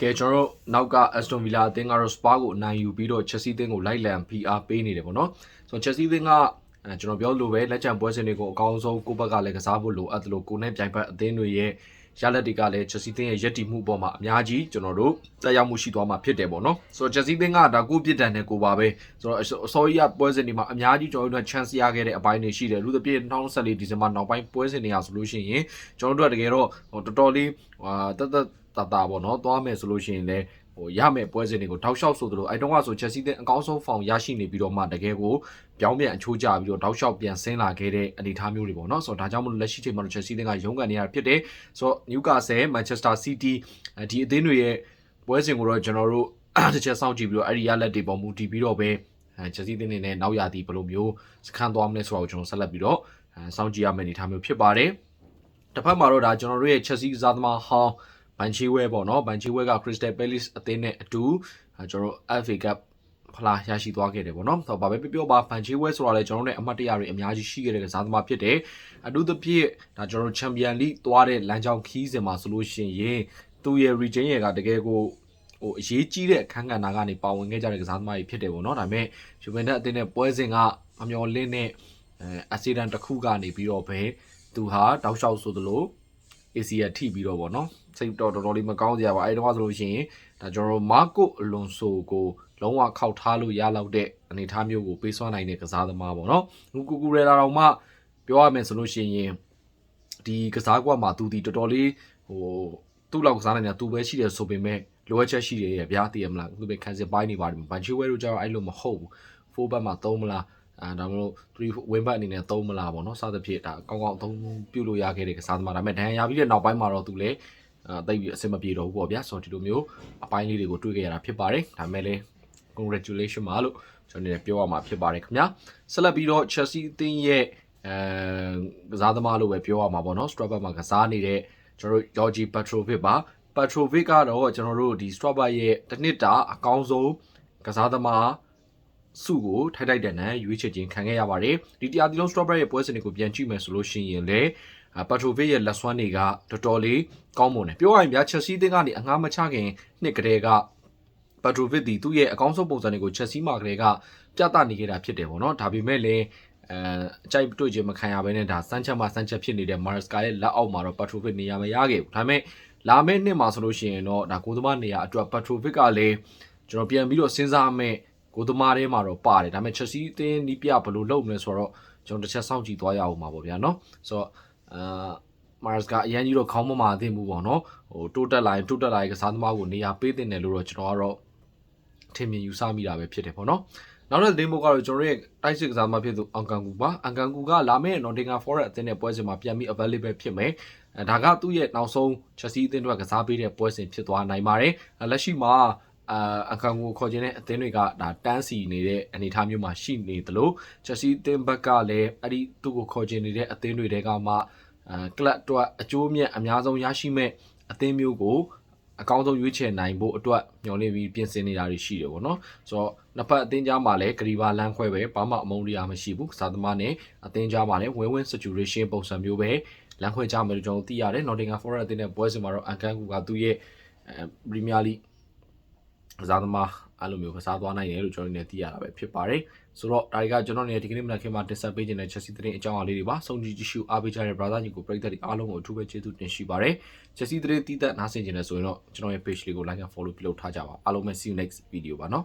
ကဲကျွန်တော်တို့နောက်က Aston Villa အသင်းကတော့ Spa ကိုအနိုင်ယူပြီးတော့ Chelsea အသင်းကိုလိုက်လံ PR ပေးနေတယ်ပေါ့နော်ဆိုတော့ Chelsea အသင်းကအဲကျွန်တော်ပြောလို့ပဲလက်ချံပွဲစဉ်တွေကိုအကောင်းဆုံးကိုယ့်ဘက်ကလည်းကစားဖို့လိုအပ်တယ်လို့ကိုယ်နဲ့ပြိုင်ဘက်အသင်းတွေရဲ့ရလက်တွေကလည်း Chelsea အသင်းရဲ့ယက်တီမှုအပေါ်မှာအများကြီးကျွန်တော်တို့တက်ရောက်မှုရှိသွားမှာဖြစ်တယ်ပေါ့နော်ဆိုတော့ Chelsea အသင်းကဒါကိုပြစ်ဒဏ်နဲ့ကိုပါပဲဆိုတော့အစောကြီးကပွဲစဉ်တွေမှာအများကြီးကျွန်တော်တို့ chance ရခဲ့တဲ့အပိုင်းတွေရှိတယ်လူသပြည့်2014ဒီဇင်ဘာနောက်ပိုင်းပွဲစဉ်တွေကဆိုလို့ရှိရင်ကျွန်တော်တို့ကတကယ်တော့ဟိုတော်တော်လေးဟာတက်တက် တာတာပေါ့နော်သွားမယ်ဆိုလို့ရှိရင်လည်းဟိုရမယ်ပွဲစဉ်တွေကိုတောက်လျှောက်ဆိုသလိုအဲတုန်းကဆို Chelsea တဲ့အကောင်းဆုံးဖောင်ရရှိနေပြီးတော့မှတကယ်ကိုပြောင်းပြန်အချိုးကျပြီးတော့တောက်လျှောက်ပြန်ဆင်းလာခဲ့တဲ့အနေအထားမျိုးတွေပေါ့နော်ဆိုတော့ဒါကြောင့်မလို့လက်ရှိချိန်မှာတော့ Chelsea တဲ့ကရုန်းကန်နေရတာဖြစ်တယ်ဆိုတော့ Newcastle Manchester City ဒီအသင်းတွေရဲ့ပွဲစဉ်ကိုတော့ကျွန်တော်တို့တစ်ချက်စောင့်ကြည့်ပြီးတော့အဲ့ဒီရလက်တွေပေါ်မူတည်ပြီးတော့ပဲအဲ Chelsea တင်းနေနဲ့နောက်ရသည်ဘယ်လိုမျိုးစခန်းသွားမလဲဆိုတာကိုကျွန်တော်ဆက်လက်ပြီးတော့အဲစောင့်ကြည့်ရမယ့်အနေအထားမျိုးဖြစ်ပါတယ်တစ်ဖက်မှာတော့ဒါကျွန်တော်တို့ရဲ့ Chelsea ကစားသမားဟောင်း ဘန်ချီဝဲပေါ့နော်ဘန်ချီဝဲက Crystal Palace အသင်းနဲ့အတူအဲကျွန်တော်တို့ FA Cup ဖလားရရှိသွားခဲ့တယ်ပေါ့နော်ဆိုတော့ဘာပဲပြောပြောပါဘန်ချီဝဲဆိုတာလေကျွန်တော်တို့ ਨੇ အမှတ်တရတွေအများကြီးရှိခဲ့တဲ့ကစားသမားဖြစ်တယ်အထူးသဖြင့်ဒါကျွန်တော်တို့ Champion League သွားတဲ့လမ်းကြောင်းခီးစဉ်မှာဆိုလို့ရှိရင်သူ့ရဲ့ region ရဲ့ကတကယ်ကိုဟိုအရေးကြီးတဲ့အခန်းကဏ္ဍကနေပါဝင်ခဲ့ကြတဲ့ကစားသမားတွေဖြစ်တယ်ပေါ့နော်ဒါပေမဲ့ယူဗန်တက်အသင်းနဲ့ပွဲစဉ်ကအမျော်လင့်တဲ့အဲအစီဒန်တစ်ခုကနေပြီးတော့ပဲသူဟာတောက်လျှောက်ဆိုသလို AC ရထိပြီးတော့ဗောနော်စိတ်တော်တော်တော်လေးမကောင်းစရာပါအဲဒီတော့ဆိုလို့ရှိရင်ဒါကျွန်တော်တို့မာကိုအလွန်ဆိုကိုလုံးဝခောက်ထားလို့ရလောက်တဲ့အနေအထားမျိုးကိုပေးစွမ်းနိုင်တဲ့ကစားသမားပေါ့နော်ငူကူကူရဲလာတော့မှပြောရမယ်ဆိုလို့ရှိရင်ဒီကစားကွက်မှာသူဒီတော်တော်လေးဟိုသူ့လောက်ကစားနိုင်တာသူပဲရှိတယ်ဆိုပေမဲ့လိုအပ်ချက်ရှိတယ်ရဲ့ဗျာသိရမလားသူပဲခံစစ်ပိုင်းနေပါတယ်ဘန်ချီဝဲတို့ကျတော့အဲ့လိုမဟုတ်ဘူး4ဘက်မှာသုံးမလား အဲဒါမလို့3 win back အနေနဲ့သုံးမလားပေါ့နော်စသဖြင့်ဒါကောင်းကောင်းအသုံးပြုလို့ရခဲ့တဲ့ကစားသမားဒါပေမဲ့ဒဏ်ရာရပြီးတဲ့နောက်ပိုင်းမှာတော့သူလည်းအဲတိတ်ပြီးအဆင်မပြေတော့ဘူးပေါ့ဗျာဆိုတော့ဒီလိုမျိုးအပိုင်းလေးတွေကိုတွေ့ခဲ့ရတာဖြစ်ပါတယ်ဒါပေမဲ့လည်း congratulation ပါလို့ကျွန်တော်နေပြောရမှာဖြစ်ပါတယ်ခင်ဗျာဆက်လက်ပြီးတော့ Chelsea အသင်းရဲ့အဲကစားသမားလို့ပဲပြောရမှာပေါ့နော် Strasbourg မှာကစားနေတဲ့ကျွန်တော်တို့ Georgi Petrovic ပါ Petrovic ကတော့ကျွန်တော်တို့ဒီ Strasbourg ရဲ့တစ်နှစ်တာအကောင်းဆုံးကစားသမား စုကိုထိုက်ထိုက်တန်တန်ရွေးချယ်ခြင်းခံခဲ့ရပါတယ်ဒီတရားဒီလုံး Strawberry ရဲ့ပွဲစဉ်တွေကိုပြန်ကြည့်မယ်ဆိုလို့ရှိရင်လေပတ်ထရိုဗစ်ရဲ့လက်စွမ်းတွေကတော်တော်လေးကောင်းမွန်တယ်ပြောရရင်ဗျာချက်စီးအသင်းကနေအငှားမချခင်နှစ်ကလေးကပတ်ထရိုဗစ်ဒီသူ့ရဲ့အကောင်းဆုံးပုံစံတွေကိုချက်စီးမှာကလေးကပြသနေခဲ့တာဖြစ်တယ်ပေါ့နော်ဒါပေမဲ့လည်းအဲအကြိုက်တွေ့ခြင်းမခံရဘဲနဲ့ဒါစမ်းချက်မှစမ်းချက်ဖြစ်နေတဲ့ Mariska ရဲ့လက်အောက်မှာတော့ Petrovic နေရာမရခဲ့ဘူးဒါပေမဲ့လာမယ့်နှစ်မှာဆိုလို့ရှိရင်တော့ဒါကိုသမားနေရာအတွက် Petrovic ကလည်းကျွန်တော်ပြန်ပြီးတော့စဉ်းစားမယ် ကိုသမားထဲမှာတော့ပါတယ်ဒါပေမဲ့ Chelsea အသင်းနီးပြဘယ်လိုလုပ်မလဲဆိုတော့ကျွန်တော်တစ်ချက်စောင့်ကြည့်သွားရအောင်ပါပေါ့ဗျာနော်ဆိုတော့အာမာရစ်ကအရန်ကြီးတော့ခေါင်းမမာသင့်ဘူးပေါ့နော်ဟိုတိုးတက်လာရင်တိုးတက်လာရင်ကစားသမားကိုနေရာပေးတင်တယ်လို့တော့ကျွန်တော်ကတော့ထင်မြင်ယူဆမိတာပဲဖြစ်တယ်ပေါ့နော်နောက်တဲ့သတင်းဘောကတော့ကျွန်တော်ရဲ့တိုက်စစ်ကစားသမားဖြစ်သူအန်ကန်ကူပါအန်ကန်ကူကလာမယ့် Nottingham Forest အသင်းနဲ့ပွဲစဉ်မှာပြန်ပြီး available ဖြစ်မယ်အဲဒါကသူ့ရဲ့နောက်ဆုံး Chelsea အသင်းတို့ကစားပေးတဲ့ပွဲစဉ်ဖြစ်သွားနိုင်ပါတယ်လက်ရှိမှာ အာအကန်ကိုခေါ်ခြင်းတဲ့အသင်းတွေကဒါတန်းစီနေတဲ့အနေအထားမျိုးမှာရှိနေသလိုချက်စီအသင်းဘက်ကလည်းအဲ့ဒီသူ့ကိုခေါ်ခြင်းနေတဲ့အသင်းတွေတဲကမှအာကလပ်အတွက်အကျိုးမြတ်အများဆုံးရရှိမဲ့အသင်းမျိုးကိုအကောင်းဆုံးရွေးချယ်နိုင်ဖို့အတွက်ညှော်လင့်ပြီးပြင်ဆင်နေတာတွေရှိတယ်ပေါ့နော်ဆိုတော့နှစ်ဖက်အသင်းကြားမှာလည်းဂရီဘာလမ်းခွဲပဲဘာမှအမုန်းတရားမရှိဘူးစားသမားနဲ့အသင်းကြားမှာလည်း win win situation ပုံစံမျိုးပဲလမ်းခွဲကြမယ်လို့ကျွန်တော်သိရတယ် Nottingham Forest အသင်းနဲ့ပွဲစဉ်မှာတော့အန်ကန်ကူကသူ့ရဲ့အဲ Premier League ကစားသမားအဲ့လိုမျိုးကစားသွားနိုင်တယ်လို့ကျွန်တော်တို့လည်းသိရတာပဲဖြစ်ပါတယ်ဆိုတော့ဒါတွေကကျွန်တော်နေဒီကနေ့မနက်ခင်းမှာတင်ဆက်ပေးခြင်းတဲ့ Chelsea သတင်းအကြောင်းအရာလေးတွေပါစုံကြည့်ကြည့်ရှုအားပေးကြတဲ့ brother ညီကိုပရိသတ်တွေအားလုံးကိုအထူးပဲကျေးဇူးတင်ရှိပါတယ် Chelsea သတင်းတည်သက်နားဆင်ခြင်းနဲ့ဆိုရင်တော့ကျွန်တော်ရဲ့ page လေးကို like and follow ပြုလုပ်ထားကြပါအားလုံးပဲ see you next video ပါနော်